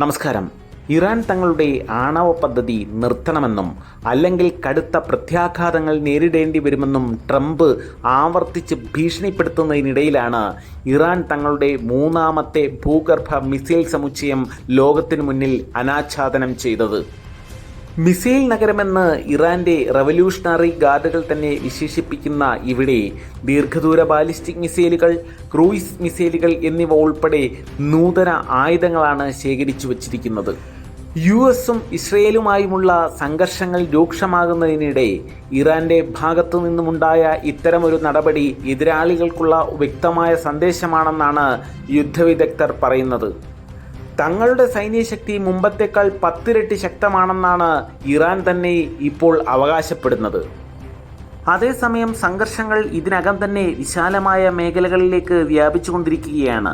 നമസ്കാരം. ഇറാൻ തങ്ങളുടെ ആണവ പദ്ധതി നിർത്തണമെന്നും അല്ലെങ്കിൽ കടുത്ത പ്രത്യാഘാതങ്ങൾ നേരിടേണ്ടി വരുമെന്നും ട്രംപ് ആവർത്തിച്ച് ഭീഷണിപ്പെടുത്തുന്നതിനിടയിലാണ് ഇറാൻ തങ്ങളുടെ മൂന്നാമത്തെ ഭൂഗർഭ മിസൈൽ സമുച്ചയം ലോകത്തിനു മുന്നിൽ അനാച്ഛാദനം ചെയ്തത്. മിസൈൽ നഗരമെന്ന് ഇറാന്റെ റവല്യൂഷണറി ഗാർഡുകൾ തന്നെ വിശേഷിപ്പിക്കുന്ന ഇവിടെ ദീർഘദൂര ബാലിസ്റ്റിക് മിസൈലുകൾ ക്രൂയിസ് മിസൈലുകൾ എന്നിവ ഉൾപ്പെടെ നൂതന ആയുധങ്ങളാണ് ശേഖരിച്ചു വച്ചിരിക്കുന്നത്. യു എസും ഇസ്രയേലുമായുമുള്ള സംഘർഷങ്ങൾ രൂക്ഷമാകുന്നതിനിടെ ഇറാന്റെ ഭാഗത്തു നിന്നുമുണ്ടായ ഇത്തരമൊരു നടപടി എതിരാളികൾക്കുള്ള വ്യക്തമായ സന്ദേശമാണെന്നാണ് യുദ്ധവിദഗ്ധർ പറയുന്നത്. തങ്ങളുടെ സൈനിക ശക്തി മുമ്പത്തേക്കാൾ പത്തിരട്ടി ശക്തമാണെന്നാണ് ഇറാൻ തന്നെ ഇപ്പോൾ അവകാശപ്പെടുന്നത്. അതേസമയം സംഘർഷങ്ങൾ ഇതിനകം തന്നെ വിശാലമായ മേഖലകളിലേക്ക് വ്യാപിച്ചുകൊണ്ടിരിക്കുകയാണ്.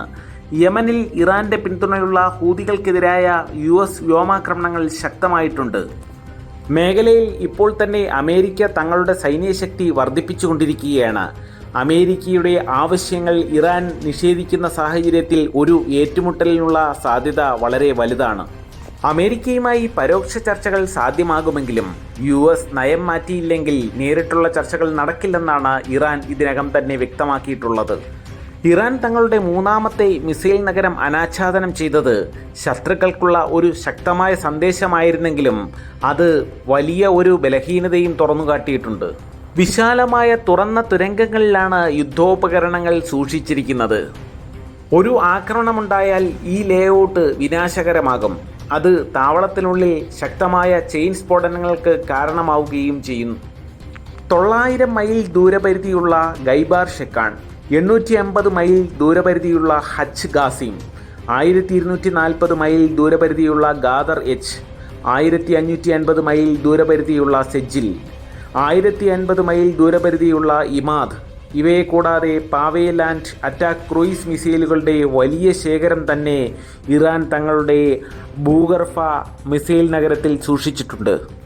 യമനിൽ ഇറാന്റെ പിന്തുണയുള്ള ഹൂതികൾക്കെതിരായ യു എസ് വ്യോമാക്രമണങ്ങൾ ശക്തമായിട്ടുണ്ട്. മേഖലയിൽ ഇപ്പോൾ തന്നെ അമേരിക്ക തങ്ങളുടെ സൈനിക ശക്തി വർദ്ധിപ്പിച്ചുകൊണ്ടിരിക്കുകയാണ്. അമേരിക്കയുടെ ആവശ്യങ്ങൾ ഇറാൻ നിഷേധിക്കുന്ന സാഹചര്യത്തിൽ ഒരു ഏറ്റുമുട്ടലിനുള്ള സാധ്യത വളരെ വലുതാണ്. അമേരിക്കയുമായി പരോക്ഷ ചർച്ചകൾ സാധ്യമാകുമെങ്കിലും യു എസ് നയം മാറ്റിയില്ലെങ്കിൽ നേരിട്ടുള്ള ചർച്ചകൾ നടക്കില്ലെന്നാണ് ഇറാൻ ഇതിനകം തന്നെ വ്യക്തമാക്കിയിട്ടുള്ളത്. ഇറാൻ തങ്ങളുടെ മൂന്നാമത്തെ മിസൈൽ നഗരം അനാച്ഛാദനം ചെയ്തത് ശത്രുക്കൾക്കുള്ള ഒരു ശക്തമായ സന്ദേശമായിരുന്നെങ്കിലും അത് വലിയ ഒരു ബലഹീനതയും തുറന്നുകാട്ടിയിട്ടുണ്ട്. വിശാലമായ തുറന്ന തുരങ്കങ്ങളിലാണ് യുദ്ധോപകരണങ്ങൾ സൂക്ഷിച്ചിരിക്കുന്നത്. ഒരു ആക്രമണമുണ്ടായാൽ ഈ ലേഔട്ട് വിനാശകരമാകും. അത് താവളത്തിനുള്ളിൽ ശക്തമായ ചെയിൻ സ്ഫോടനങ്ങൾക്ക് കാരണമാവുകയും ചെയ്യുന്നു. തൊള്ളായിരം മൈൽ ദൂരപരിധിയുള്ള ഗൈബാർ ഷെക്കാൻ എണ്ണൂറ്റി അമ്പത് മൈൽ ദൂരപരിധിയുള്ള ഹച്ച് ഗാസിം ആയിരത്തി ഇരുന്നൂറ്റി നാൽപ്പത് മൈൽ ദൂരപരിധിയുള്ള ഗാദർ എച്ച് ആയിരത്തി അഞ്ഞൂറ്റി അൻപത് മൈൽ ദൂരപരിധിയുള്ള സെജിൽ ആയിരത്തി അൻപത് മൈൽ ദൂരപരിധിയുള്ള ഇമാദ്. ഇവയെ കൂടാതെ പാവേ ലാൻഡ് അറ്റാക്ക് ക്രൂയിസ് മിസൈലുകളുടെ വലിയ ശേഖരം തന്നെ ഇറാൻ തങ്ങളുടെ ഭൂഗർഭ മിസൈൽ നഗരത്തിൽ സൂക്ഷിച്ചിട്ടുണ്ട്.